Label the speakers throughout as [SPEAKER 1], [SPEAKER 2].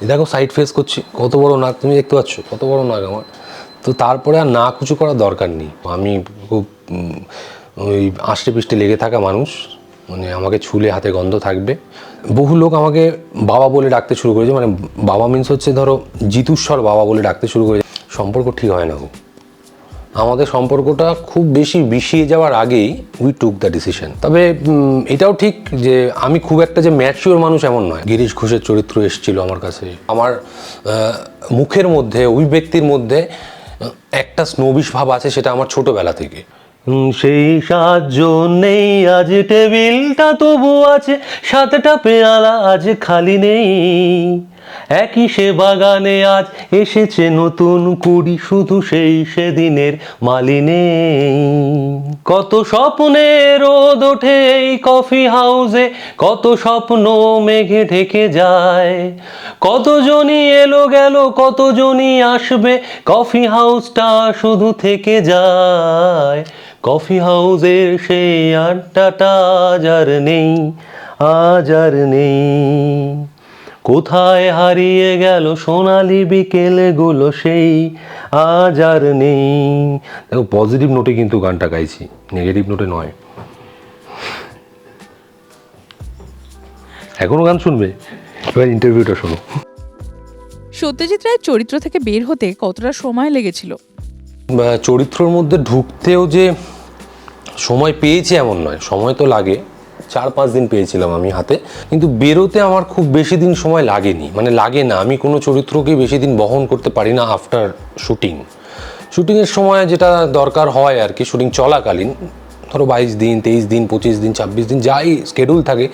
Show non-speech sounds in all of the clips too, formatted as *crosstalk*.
[SPEAKER 1] দেখো side face করছি। কত বড় নাক, তুমি দেখতে পাচ্ছ? কত বড় নাক আমার। তো তারপরে আর না কিছু করার দরকার নেই। আমি খুব ওই আষ্টে পিষ্টে লেগে থাকা মানুষ। মানে আমাকে ছুলে হাতে গন্ধ থাকবে। বহু লোক আমাকে বাবা বলে ডাকতে শুরু করেছে। মানে বাবা মিন্স হচ্ছে ধরো জিতুস্বর বাবা বলে ডাকতে শুরু করেছে। সম্পর্ক ঠিক হয় না গো। আমাদের সম্পর্কটা খুব বেশি বিষিয়ে যাওয়ার আগেই উই টুক দ্য ডিসিশন তবে এটাও ঠিক যে আমি খুব একটা যে ম্যাচিওর মানুষ এমন নয়। গিরিশ ঘোষের চরিত্র এসেছিল আমার কাছে। আমার মুখের মধ্যে, ওই ব্যক্তির মধ্যে একটা স্নোবিশ ভাব আছে সেটা আমার ছোটবেলা থেকে।
[SPEAKER 2] সেই সাহায্য নেই, আজ টেবিলটা তবু আছে, সাতটা পেয়ালা আজ খালি নেই। একই সে বাগানে আজ এসেছে নতুন কুড়ি, শুধু সেই সেদিনের মালি নেই কত স্বপ্নে রোদ ওঠে এই কফি হাউসে, কত স্বপ্ন মেঘে ঢেকে যায়। কতজনই এলো গেল, কতজনই আসবে, কফি হাউসটা শুধু থেকে যায়। কফি হাউসের সেই আড্ডাটা আজ আর নেই, আজ আর নেই। কোথায় হারিয়ে গেল সোনালি বিকেলগুলো সেই? আজ আর নেই।
[SPEAKER 1] দেখো পজিটিভ নোটে কিন্তু গানটা গাইছি নেগেটিভ নোটে নয়। এখনও গান শুনবে? এবার ইন্টারভিউটা শোনো।
[SPEAKER 3] সত্যজিৎ রায়ের চরিত্র থেকে বের হতে কতটা সময় লেগেছিল?
[SPEAKER 1] চরিত্রের মধ্যে ঢুকতেও যে সময় পেয়েছি এমন নয় সময় তো লাগে। চার পাঁচ দিন পেয়েছিলাম আমি হাতে। কিন্তু বেরোতে আমার খুব বেশি দিন সময় লাগেনি। মানে লাগে না। আমি কোনো চরিত্রকে বেশি দিন বহন করতে পারি না আফটার শুটিং শুটিংয়ের সময় যেটা দরকার হয় আর কি শুটিং চলাকালীন, ধরো বাইশ দিন, তেইশ দিন, পঁচিশ দিন, ছাব্বিশ দিন, যাই স্কেডুল থাকে,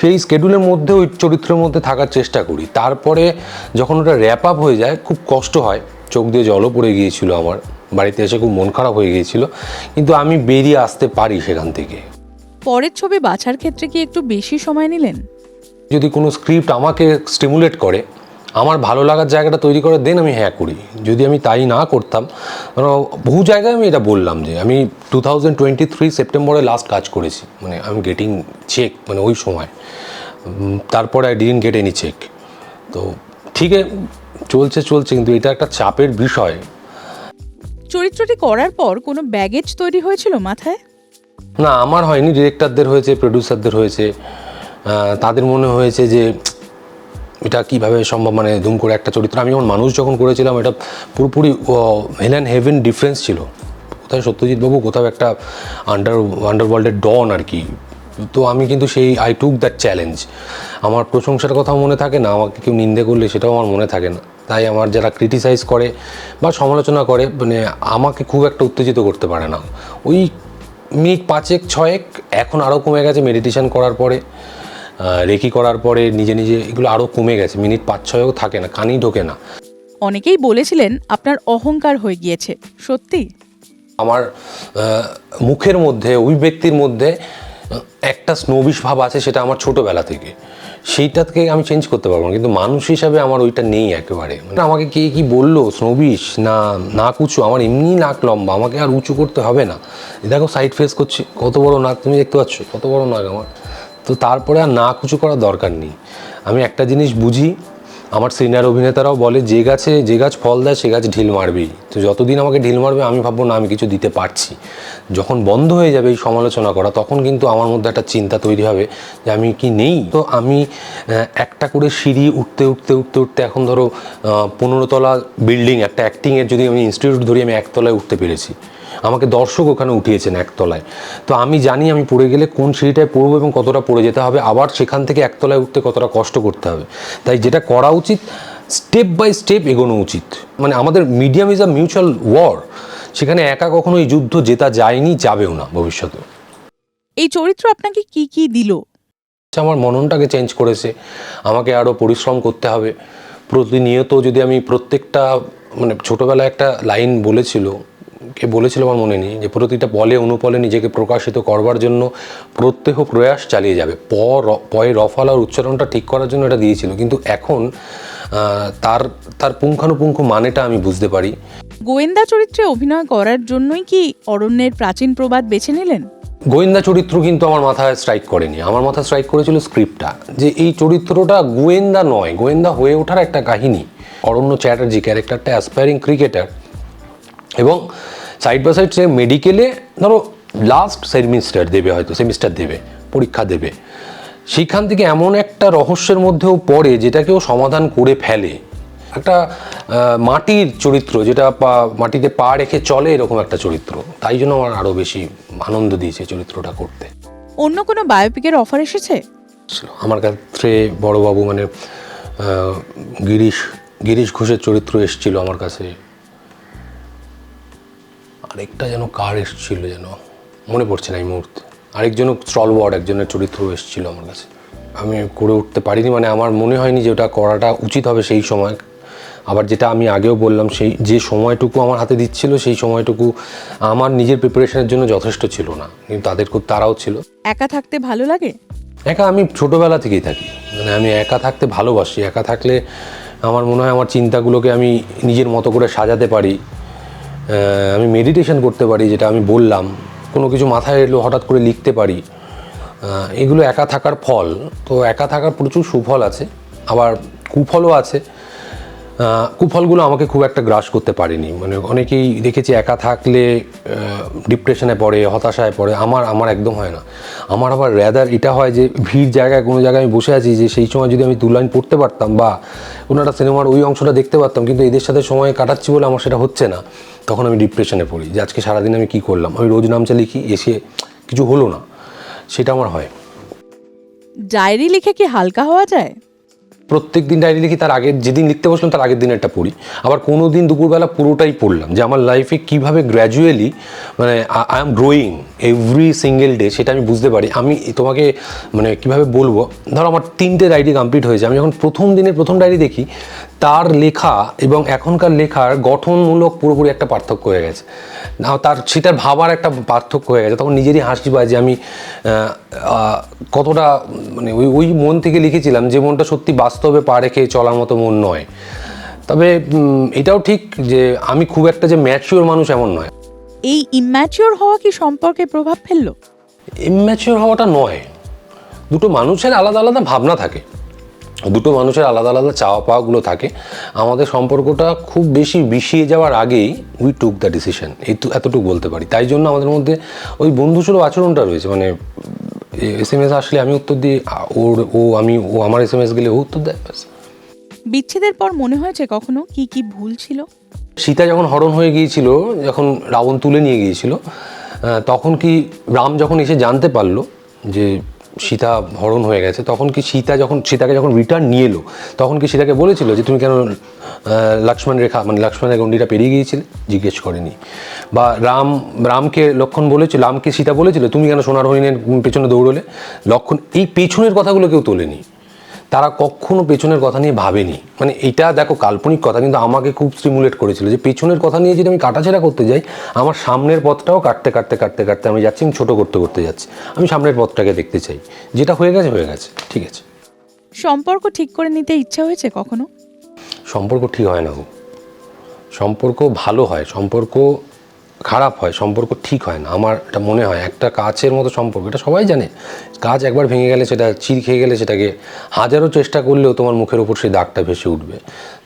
[SPEAKER 1] সেই স্কেডুলের মধ্যে ওই চরিত্রের মধ্যে থাকার চেষ্টা করি। তারপরে যখন ওটা র্যাপ আপ হয়ে যায়, খুব কষ্ট হয়। চোখ দিয়ে জলও পড়ে গিয়েছিল আমার। বাড়িতে এসে খুব মন খারাপ হয়ে গিয়েছিল। কিন্তু আমি বেরিয়ে আসতে পারি সেখান থেকে।
[SPEAKER 3] পরের ছবি বাছার ক্ষেত্রে কি একটু বেশি সময় নিলেন?
[SPEAKER 1] যদি কোনো স্ক্রিপ্ট আমাকে স্টিমুলেট করে আমার ভালো লাগার জায়গাটা তৈরি করে দেন আমি হ্যাঁ করি। যদি আমি তাই না করতাম ধরো বহু জায়গায় আমি এটা বললাম যে আমি টু থাউজেন্ড টোয়েন্টি থ্রি সেপ্টেম্বরে লাস্ট কাজ করেছি। মানে আমি গেটিং চেক মানে ওই সময়। তারপরে I didn't get any check তো ঠিক চলছে চলছে কিন্তু এটা একটা চাপের বিষয়।
[SPEAKER 3] চরিত্রটি করার পর কোনো ব্যাগেজ তৈরি হয়েছিল মাথায়?
[SPEAKER 1] না, আমার হয়নি ডিরেক্টরদের হয়েছে প্রডিউসারদের হয়েছে। তাদের মনে হয়েছে যে এটা কীভাবে সম্ভব মানে ধুম করে একটা চরিত্র। আমি যখন মানুষ যখন করেছিলাম, এটা পুরোপুরি হেলেন হেভেন ডিফারেন্স ছিল। কোথায় সত্যজিৎ বাবু, কোথাও একটা আন্ডার আন্ডারওয়ার্ল্ডের ডন আর কি। তো আমি কিন্তু সেই আই টুক দ্যাট চ্যালেঞ্জ আমার প্রশংসার কথাও মনে থাকে না, আমাকে কেউ নিন্দে করলে সেটাও আমার মনে থাকে না। তাই আমার যারা ক্রিটিসাইজ করে বা সমালোচনা করে মানে আমাকে খুব একটা উত্তেজিত করতে পারে না। ওই মিনিট পাঁচেক ছয়েক এখন আরও কমে গেছে মেডিটেশন করার পরে রেকি করার পরে নিজে নিজে এগুলো আরও কমে গেছে মিনিট পাঁচ ছয়েও থাকে না কানেই ঢোকে না।
[SPEAKER 3] অনেকেই বলেছিলেন আপনার অহংকার হয়ে গিয়েছে সত্যি?
[SPEAKER 1] আমার মুখের মধ্যে ওই ব্যক্তির মধ্যে একটা স্নোবিশ ভাব আছে সেটা আমার ছোটোবেলা থেকে। সেইটাকে আমি চেঞ্জ করতে পারব না। কিন্তু মানুষ হিসাবে আমার ওইটা নেই একেবারে। মানে আমাকে কে কি বলল স্নোবিশ না নাক উঁচু আমার এমনি নাক লম্বা, আমাকে আর উঁচু করতে হবে না। দেখো সাইড ফেস করছি, কত বড় নাক, তুমি দেখতে পাচ্ছ? কত বড় নাক আমার। তো তারপরে আর নাক উঁচু করার দরকার নেই। আমি একটা জিনিস বুঝি আমার সিনিয়র অভিনেতারাও বলে, যে গাছে, যে গাছ ফল দেয়, সে গাছ ঢিল মারবেই। তো যতদিন আমাকে ঢিল মারবে, আমি ভাববো, না, আমি কিছু দিতে পারছি। যখন বন্ধ হয়ে যাবে এই সমালোচনা করা, তখন কিন্তু আমার মধ্যে একটা চিন্তা তৈরি হবে যে আমি কি নেই? তো আমি একটা করে সিঁড়ি উঠতে উঠতে উঠতে উঠতে এখন ধরো পনেরো তলা বিল্ডিং, একটা অ্যাক্টিংয়ের যদি আমি ইনস্টিটিউট ধরি, আমি একতলায় উঠতে পেরেছি। আমাকে দর্শক ওখানে উঠিয়েছেন একতলায়। তো আমি জানি আমি পড়ে গেলে কোন সিঁড়িটায় পড়ব এবং কতটা পড়ে যেতে হবে। আবার সেখান থেকে একতলায় উঠতে কতটা কষ্ট করতে হবে। তাই যেটা করা উচিত স্টেপ বাই স্টেপ এগোনো উচিত। মানে আমাদের medium is a mutual war. সেখানে একা কখনো এই যুদ্ধ জেতা যায়নি যাবেও না ভবিষ্যতে
[SPEAKER 3] এই চরিত্র আপনাকে কি কি দিল?
[SPEAKER 1] আমার মননটাকে চেঞ্জ করেছে। আমাকে আরও পরিশ্রম করতে হবে। প্রতিনিয়ত যদি আমি প্রত্যেকটা মানে ছোটোবেলায় একটা লাইন বলেছিল কে বলেছিল আমার মনে নেই যে প্রতিটা বলে অনুপলে নিজেকে প্রকাশিত করবার জন্য প্রত্যেক প্রয়াস চালিয়ে যাবে। প র- পয়ে রফালার উচ্চারণটা ঠিক করার জন্য এটা দিয়েছিল। কিন্তু এখন তার তার পুঙ্খানুপুঙ্খ মানেটা আমি বুঝতে পারি।
[SPEAKER 3] গোয়েন্দা চরিত্রে অভিনয় করার জন্যই কি অরণ্যের প্রাচীন প্রবাদ বেছে নিলেন?
[SPEAKER 1] গোয়েন্দা চরিত্র কিন্তু আমার মাথায় স্ট্রাইক করেনি। আমার মাথায় স্ট্রাইক করেছিল স্ক্রিপ্টটা যে এই চরিত্রটা গোয়েন্দা নয় গোয়েন্দা হয়ে ওঠার একটা কাহিনী। অরণ্য চ্যাটার্জি ক্যারেক্টারটা অ্যাসপায়ারিং ক্রিকেটার এবং সাইড বাই সাইড সে মেডিকেলে ধরো লাস্ট সেমিস্টার দেবে হয়তো সেমিস্টার দেবে পরীক্ষা দেবে। সেইখান থেকে এমন একটা রহস্যের মধ্যেও পড়ে যেটাকেও সমাধান করে ফেলে। একটা মাটির চরিত্র যেটা পা- মাটিতে পা রেখে চলে এরকম একটা চরিত্র। তাই জন্য আমার আরও বেশি আনন্দ দিয়েছে চরিত্রটা করতে।
[SPEAKER 3] অন্য কোনো বায়োপিকের অফার এসেছে?
[SPEAKER 1] আমার কাছে বড়বাবু মানে গিরিশ গিরিশ ঘোষের চরিত্র এসেছিল আমার কাছে। আরেকটা যেন কার এসেছিল যেন মনে পড়ছে না এই মুহূর্তে। আরেকজনও স্টলওয়ার্ড একজনের চরিত্র এসেছিল আমার কাছে। আমি করে উঠতে পারিনি মানে আমার মনে হয়নি যে ওটা করাটা উচিত হবে সেই সময়। আবার যেটা আমি আগেও বললাম সেই যে সময়টুকু আমার হাতে দিচ্ছিল সেই সময়টুকু আমার নিজের প্রিপারেশনের জন্য যথেষ্ট ছিল না। কিন্তু তাদের খুব তারাও ছিল।
[SPEAKER 3] একা থাকতে ভালো লাগে?
[SPEAKER 1] একা আমি ছোটোবেলা থেকেই থাকি। মানে আমি একা থাকতে ভালোবাসি। একা থাকলে আমার মনে হয় আমার চিন্তাগুলোকে আমি নিজের মতো করে সাজাতে পারি। আমি মেডিটেশন করতে পারি, যেটা আমি বললাম। কোনো কিছু মাথায় এলো, হঠাৎ করে লিখতে পারি। এগুলো একা থাকার ফল। তো একা থাকার প্রচুর সুফল আছে। আবার কুফলও আছে। কুফলগুলো আমাকে খুব একটা গ্রাস করতে পারেনি। মানে অনেকেই দেখেছি একা থাকলে ডিপ্রেশনে পড়ে, হতাশায় পড়ে, আমার আমার একদম হয় না। আমার আবার র্যাদার এটা হয় যে ভিড় জায়গায়, কোনো জায়গায় আমি বসে আছি যে সেই সময় যদি আমি দু লাইন পড়তে পারতাম বা কোনো একটা সিনেমার ওই অংশটা দেখতে পারতাম, কিন্তু এদের সাথে সময় কাটাচ্ছি বলে আমার সেটা হচ্ছে না। তখন আমি ডিপ্রেশনে পড়ি যে আজকে সারাদিন আমি কী করলাম? আমি রোজ নামচা লিখি, এসে কিছু হলো না। সেটা আমার হয়।
[SPEAKER 3] ডায়েরি লিখে কি হালকা হওয়া যায়?
[SPEAKER 1] প্রত্যেক দিন ডায়েরি লিখি, তার আগের যেদিন লিখতে বসলাম, তার আগের দিন একটা পড়ি। আবার কোনো দিন দুপুরবেলা পুরোটাই পড়লাম যে আমার লাইফে কীভাবে গ্র্যাজুয়ালি মানে I am growing every single day সেটা আমি বুঝতে পারি। আমি তোমাকে মানে কীভাবে বলব, ধরো আমার তিনটে ডায়েরি কমপ্লিট হয়েছে। আমি যখন প্রথম দিনের প্রথম ডায়েরি দেখি তার লেখা এবং এখনকার লেখার গঠনমূলক পুরোপুরি একটা পার্থক্য হয়ে গেছে। না তার সেটার ভাবার একটা পার্থক্য হয়ে গেছে। তখন নিজেরই হাসি পায় যে আমি কতটা মানে ওই ওই মন থেকে লিখেছিলাম যে মনটা সত্যি বাস্তবে পা রেখে চলার মতো মন নয়। তবে এটাও ঠিক যে আমি খুব একটা যে ম্যাচিওর মানুষ এমন নয়।
[SPEAKER 3] এই ইম্যাচিওর হওয়া কি সম্পর্কে প্রভাব ফেলল?
[SPEAKER 1] ইম্যাচিওর হওয়াটা নয়। দুটো মানুষের আলাদা আলাদা ভাবনা থাকে। দুটো মানুষের আলাদা আলাদা চাওয়া পাওয়াগুলো থাকে। আমাদের সম্পর্কটা খুব বেশি বিষিয়ে যাওয়ার আগেই উই টুক দ্য ডিসিশন এই এতটুকু বলতে পারি। তাই জন্য আমাদের মধ্যে ওই বন্ধুসুলভ আচরণটা রয়েছে। মানে এস এম এস আসলে আমি উত্তর দিই ওর ও আমি ও আমার এস এম এস গেলে ও উত্তর দেয় ব্যাস।
[SPEAKER 3] বিচ্ছেদের পর মনে হয়েছে কখনো কি কি ভুল ছিল?
[SPEAKER 1] সীতা যখন হরণ হয়ে গিয়েছিল যখন রাবণ তুলে নিয়ে গিয়েছিল তখন কি রাম যখন এসে জানতে পারল যে সীতা হরণ হয়ে গেছে, তখন কি সীতা যখন, সীতাকে যখন রিটার্ন নিয়ে এলো, তখন কি সীতাকে বলেছিল যে, তুমি কেন লক্ষ্মণ রেখা মানে লক্ষ্মণের গণ্ডিটা পেরিয়ে গিয়েছিলে? জিজ্ঞেস করেনি। বা রাম, রামকে লক্ষণ বলেছিল, রামকে সীতা বলেছিল, তুমি কেন সোনার হরিণের পেছনে দৌড়লে? লক্ষণ এই পেছনের কথাগুলো কেউ তোলেনি। তারা কখনো পেছনের কথা নিয়ে ভাবেনি। মানে এটা দেখো কাল্পনিক কথা কিন্তু আমাকে খুব স্টিমুলেট করেছিল যে পেছনের কথা নিয়ে যদি আমি কাটাছেড়া করতে যাই আমার সামনের পথটাও কাটতে কাটতে কাটতে কাটতে আমি যাচ্ছি আমি ছোটো করতে করতে যাচ্ছি। আমি সামনের পথটাকে দেখতে চাই। যেটা হয়ে গেছে হয়ে গেছে। ঠিক আছে।
[SPEAKER 3] সম্পর্ক ঠিক করে নিতে ইচ্ছা হয়েছে কখনো?
[SPEAKER 1] সম্পর্ক ঠিক হয় না গো। সম্পর্ক ভালো হয়। সম্পর্ক খারাপ হয় সম্পর্ক ঠিক হয় না। আমার এটা মনে হয় একটা কাচের মতো সম্পর্ক। এটা সবাই জানে। কাজ একবার ভেঙে গেলে সেটা চির খেয়ে গেলে সেটাকে হাজারো চেষ্টা করলেও তোমার মুখের উপর সেই দাগটা ভেসে উঠবে।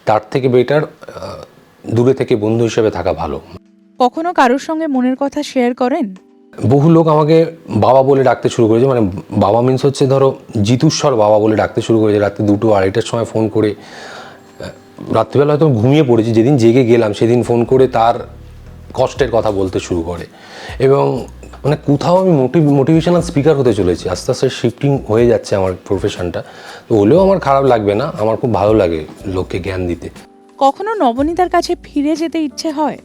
[SPEAKER 1] তার থেকে বেটার দূরে থেকে বন্ধু হিসেবে থাকা ভালো।
[SPEAKER 3] কখনো কারোর সঙ্গে মনের কথা শেয়ার করেন?
[SPEAKER 1] বহু লোক আমাকে বাবা বলে ডাকতে শুরু করেছে। মানে বাবা মিন্স হচ্ছে ধরো জিতুস্বর বাবা বলে ডাকতে শুরু করেছে। রাত্রি দুটো আড়াইটার সময় ফোন করে রাত্রিবেলা হয়তো ঘুমিয়ে পড়েছি। যেদিন জেগে গেলাম সেদিন ফোন করে তার কষ্টের কথা বলতে শুরু করে। এবং মানে কোথাও আমি মোটিভ মোটিভেশনাল স্পিকার হতে চলেছি। আস্তে আস্তে শিফটিং হয়ে যাচ্ছে আমার প্রফেশনটা তো হলেও আমার খারাপ লাগবে না আমার খুব ভালো লাগে লোককে জ্ঞান দিতে।
[SPEAKER 3] কখনো নবনীতার কাছে ফিরে যেতে ইচ্ছে হয়?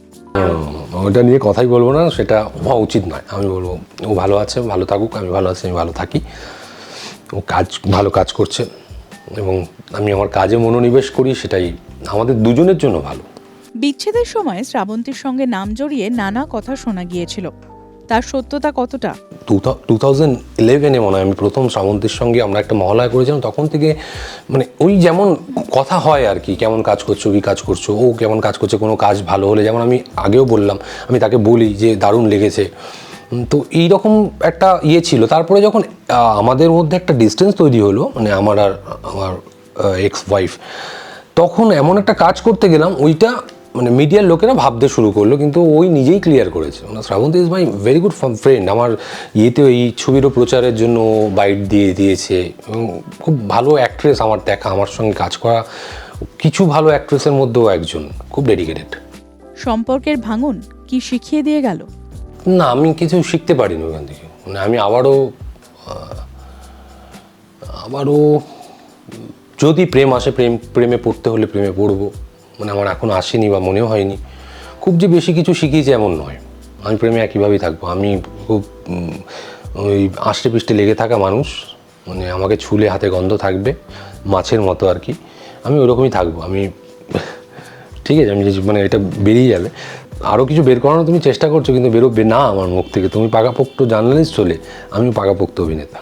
[SPEAKER 1] ওটা নিয়ে কথাই বলব না সেটা হওয়া উচিত নয়। আমি বলব ও ভালো আছে ভালো থাকুক আমি ভালো আছি আমি ভালো থাকি। ও কাজ ভালো কাজ করছে এবং আমি আমার কাজে মনোনিবেশ করি সেটাই আমাদের দুজনের জন্য ভালো।
[SPEAKER 3] বিচ্ছেদের সময় শ্রাবন্তীর সঙ্গে নাম জড়িয়ে নানা কথা শোনা গিয়েছিল। তার সত্যতা কতটা?
[SPEAKER 1] টু থাউজেন্ড ইলেভেনে মনে হয় আমি প্রথম শ্রাবন্তীর সঙ্গে আমরা একটা মহলায় করেছিলাম, তখন থেকে মানে ওই যেমন কথা হয় আর কি, কেমন কাজ করছ, কী কাজ করছ, ও কেমন কাজ করছে, কোনো কাজ ভালো হলে যেমন আমি আগেও বললাম, আমি তাকে বলি যে দারুণ লেগেছে। তো এইরকম একটা ইয়ে ছিল। তারপরে যখন আমাদের মধ্যে একটা ডিস্টেন্স তৈরি হলো মানে আমার আর, আমার এক্স ওয়াইফ তখন এমন একটা কাজ করতে গেলাম, ওইটা মানে মিডিয়ার লোকেরা ভাবতে শুরু করল কিন্তু ওই নিজেই ক্লিয়ার করেছে। মানে Srabanti is my very good friend আমার ইয়েতে এই ছবিরও প্রচারের জন্য বাইট দিয়ে দিয়েছে এবং খুব ভালো অ্যাক্ট্রেস আমার দেখা আমার সঙ্গে কাজ করা কিছু ভালো অ্যাক্ট্রেসের মধ্যেও একজন খুব ডেডিকেটেড
[SPEAKER 3] সম্পর্কের ভাঙন কি শিখিয়ে দিয়ে গেল?
[SPEAKER 1] না আমি কিছু শিখতে পারিনি ওখান থেকে। মানে আমি আবারও আবারও যদি প্রেম আসে প্রেম প্রেমে পড়তে হলে প্রেমে পড়ব। মানে আমার এখন আসেনি বা মনেও হয়নি। খুব যে বেশি কিছু শিখিয়েছি এমন নয়। আমি প্রেমে একইভাবেই থাকব। আমি খুব ওই আষ্টে পিষ্টে লেগে থাকা মানুষ। মানে আমাকে ছুলে হাতে গন্ধ থাকবে, মাছের মতো আর কি। আমি ওরকমই থাকব। আমি *laughs* ঠিক আছে, আমি মানে এটা বেরিয়ে যাবে আরও কিছু বের করানো তুমি চেষ্টা করছ, কিন্তু বেরোবে না আমার মুখ থেকে। তুমি পাকাপোক্ত জার্নালিস্ট হলে আমি পাকাপোক্ত অভিনেতা।